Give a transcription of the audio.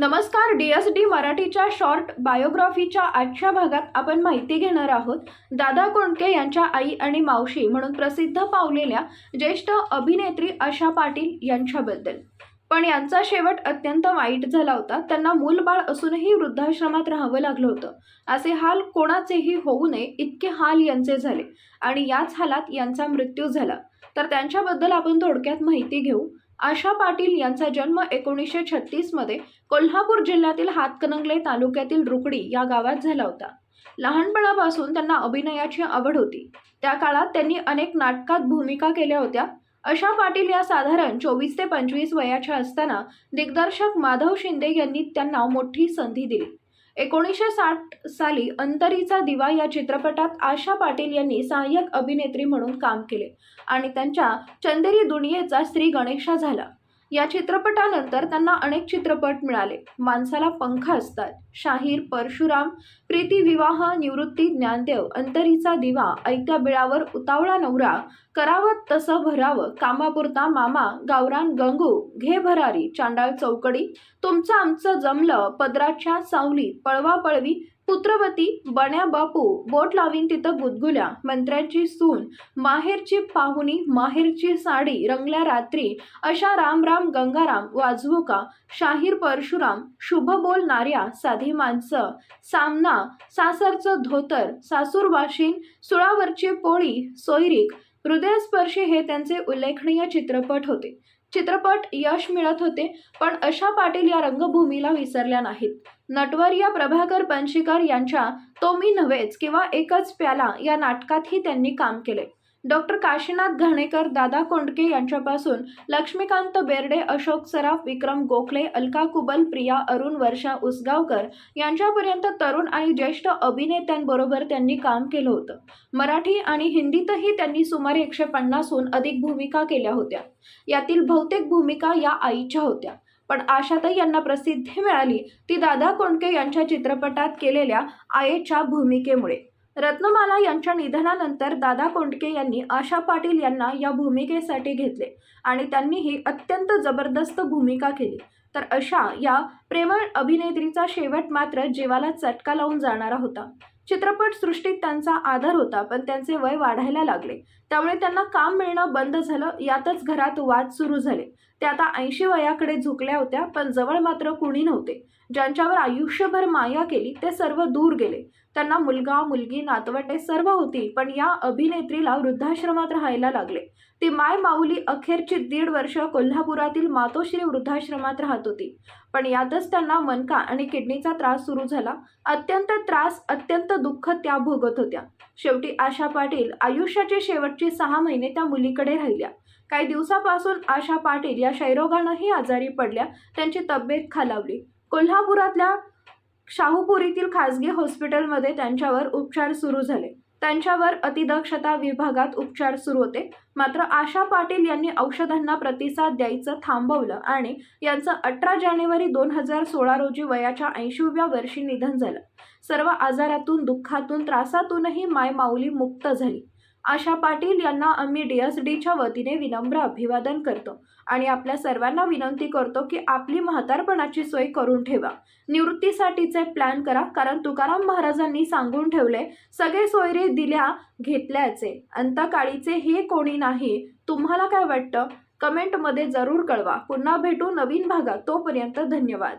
नमस्कार D S D मराठीच्या short बायोग्राफीच्या आजच्या भागात आपण माहिती घेणार आहोत. दादा कोंडके यांच्या आई आणि मावशी म्हणून प्रसिद्ध पावलेल्या ज्येष्ठ अभिनेत्री आशा पाटील यांच्याबद्दल. पण यांचा शेवट अत्यंत वाईट झाला होता. त्यांना मूलबाळ असूनही वृद्धाश्रमात राहावं लागलं होतं. असे हाल कोणाचेही होऊ नये इतके हाल यांचे झाले. आणि याच हालात यांचा मृत्यू झाला. तर त्यांच्याबद्दल आपण थोडक्यात माहिती घेऊ. आशा पाटील यांचा जन्म एकोणीसशे छत्तीसमध्ये कोल्हापूर जिल्ह्यातील हातकणंगले तालुक्यातील रुकडी या गावात झाला होता. लहानपणापासून त्यांना अभिनयाची आवड होती. त्या काळात त्यांनी अनेक नाटकात भूमिका केल्या होत्या. आशा पाटील या साधारण चोवीस ते पंचवीस वयाच्या असताना दिग्दर्शक माधव शिंदे यांनी त्यांना मोठी संधी दिली. एकोणीसशे साठ साली अंतरीचा दिवा या चित्रपटात आशा पाटील यांनी सहाय्यक अभिनेत्री म्हणून काम केले आणि त्यांच्या चंदेरी दुनियेचा श्री गणेशा झाला. या चित्रपटानंतर त्यांना अनेक चित्रपट मिळाले. माणसाला पंख असतात. शाहीर परशुराम प्रीती विवाह निवृत्ती ज्ञानदेव अंतरीचा दिवा ऐत्या बिळावर उतावळा नवरा करावं तसं भरावं कामापुरता मामा गावरान गंगू घे भरारी चांडाळ चौकडी तुमचं आमचं जमलं पदराच्या सावली पळवा पळवी पुत्रवती बण्या बापू बोट लावीन तिथं गुदगुल्या मंत्र्याची सून माहेरची पाहुणी माहेरची साडी रंगल्या रात्री अशा राम राम गंगाराम वाजवू का शाहीर परशुराम शुभ बोल नार्या साधी माणसं सामना सासरचं धोतर सासूरवाशीन सुळावरची पोळी सोयरीक हृदयस्पर्शी हे त्यांचे उल्लेखनीय चित्रपट होते. चित्रपट यश मिळत होते पण अशा पाटील या रंगभूमीला विसरल्या नाहीत. नटवर या प्रभाकर पणशीकर यांच्या तो मी नव्हेच किंवा एकच प्याला या नाटकातही त्यांनी काम केले. डॉक्टर काशीनाथ घाणेकर दादा कोंडके यांच्यापासून लक्ष्मीकांत बेर्डे अशोक सराफ विक्रम गोखले अलका कुबल प्रिया अरुण वर्षा उसगावकर यांच्यापर्यंत तरुण आणि ज्येष्ठ अभिनेत्यांबरोबर त्यांनी काम केलं होतं. मराठी आणि हिंदीतही त्यांनी सुमारे एकशे पन्नासहून अधिक भूमिका केल्या होत्या. यातील बहुतेक भूमिका या आईच्या होत्या. पण आशाताई यांना प्रसिद्धी मिळाली ती दादा कोंडके यांच्या चित्रपटात केलेल्या आयेच्या भूमिकेमुळे. रत्नमाला यांच्या निधनानंतर दादा कोंडके यांनी आशा पाटील यांना या भूमिकेसाठी घेतले आणि त्यांनीही अत्यंत जबरदस्त भूमिका केली. तर अशा या प्रेमळ अभिनेत्रीचा शेवट मात्र जीवाला चटका लावून जाणारा होता. चित्रपटसृष्टीत त्यांचा आदर होता पण त्यांचे वय वाढायला लागले. त्यामुळे त्यांना काम मिळणं बंद झालं यातच घरात वाद सुरू झाले. ते आता ऐंशी वयाकडे झुकल्या होत्या पण जवळ मात्र कुणी नव्हते. ज्यांच्यावर आयुष्यभर माया केली ते सर्व दूर गेले. त्यांना मुलगा मुलगी नातवंडे सर्व होती पण या अभिनेत्रीला वृद्धाश्रमात राहायला लागले. ती माय माऊली अखेरची दीड वर्ष कोल्हापुरातील मातोश्री वृद्धाश्रमात राहत होती. पण यातच त्यांना मनका आणि किडनीचा त्रास सुरू झाला. अत्यंत त्रास अत्यंत दुःख त्या भोगत होत्या. शेवटी आशा पाटील आयुष्याची शेवटची सहा महिने त्या मुलीकडे राहिल्या. काही दिवसापासून आशा पाटील या क्षयरोगानंही आजारी पडल्या. त्यांची तब्येत खालावली. कोल्हापुरातल्या शाहूपुरीतील खासगी हॉस्पिटलमध्ये त्यांच्यावर उपचार सुरू झाले. त्यांच्यावर अतिदक्षता विभागात उपचार सुरू होते. मात्र आशा पाटील यांनी औषधांना प्रतिसाद द्यायचं थांबवलं आणि यांचं अठरा जानेवारी दोन हजार सोळा रोजी वयाच्या ऐंशीव्या वर्षी निधन झालं. सर्व आजारातून दुःखातून त्रासातूनही मायमाऊली मुक्त झाली. आशा पाटील यांना आम्ही डी एस डीच्या वतीने विनम्र अभिवादन करतो आणि आपल्या सर्वांना विनंती करतो की आपली म्हातारपणाची सोय करून ठेवा. निवृत्तीसाठीचे प्लॅन करा कारण तुकाराम महाराजांनी सांगून ठेवले सगळे सोयरे दिल्या घेतल्याचे अंतकाळीचे हे कोणी नाही तुम्हाला काय वाटतं? कमेंटमध्ये जरूर कळवा. पुन्हा भेटू नवीन भागात तोपर्यंत धन्यवाद.